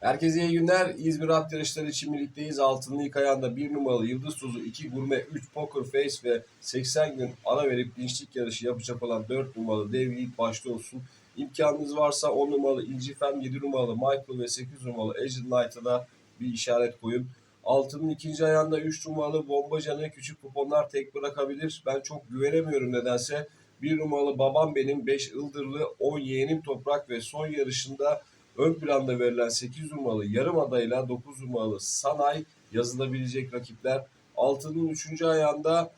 Herkese iyi günler. İzmir at yarışları için birlikteyiz. Altınlı ilk ayağında 1 numaralı Yıldız Tuzu, 2 Gurme, 3 Poker Face ve 80 gün ara verip dinçlik yarışı yapacak olan 4 numaralı Dev Yiğit başta olsun. İmkanınız varsa 10 numaralı İncifem, 7 numaralı Michael ve 8 numaralı Agent Knight'a da bir işaret koyun. Altının ikinci ayağında 3 numaralı Bombacan'ı küçük kuponlar tek bırakabilir. Ben çok güvenemiyorum nedense. 1 numaralı babam benim 5 Ildırlı 10 yeğenim toprak ve son yarışında ön planda verilen 8 numaralı yarım adayla 9 numaralı Sanay yazılabilecek rakipler. Altının 3. ayağında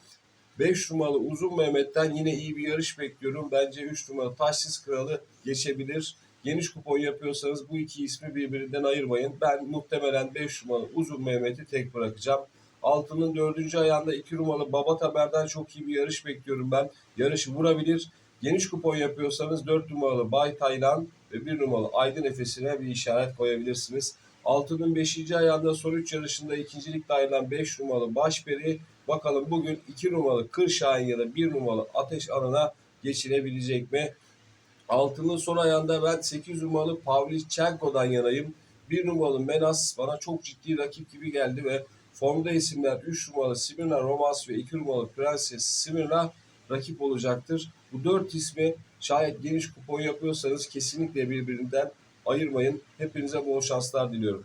5 numaralı Uzun Mehmet'ten yine iyi bir yarış bekliyorum. Bence 3 numaralı Taşsız Kralı geçebilir. Geniş kupon yapıyorsanız bu iki ismi birbirinden ayırmayın. Ben muhtemelen 5 numaralı Uzun Mehmet'i tek bırakacağım. Altının dördüncü ayağında 2 numaralı Baba Tamer'den çok iyi bir yarış bekliyorum ben. Yarışı vurabilir. Geniş kupon yapıyorsanız 4 numaralı Bay Taylan ve 1 numaralı Aydın Efes'ine bir işaret koyabilirsiniz. Altının 5. ayağında son 3 yarışında ikincilikte ayrılan 5 numaralı Başperi bakalım bugün 2 numaralı Kırşahin ya da 1 numaralı Ateş Anı'na geçirebilecek mi? Altının son ayağında ben 8 numaralı Pavlichenko'dan yanayım. 1 numaralı Menas bana çok ciddi rakip gibi geldi ve formda isimler 3 numaralı Simirna Romas ve 2 numaralı Prenses Simirna rakip olacaktır. Bu 4 ismi şayet geniş kupon yapıyorsanız kesinlikle birbirinden ayırmayın. Hepinize bol şanslar diliyorum.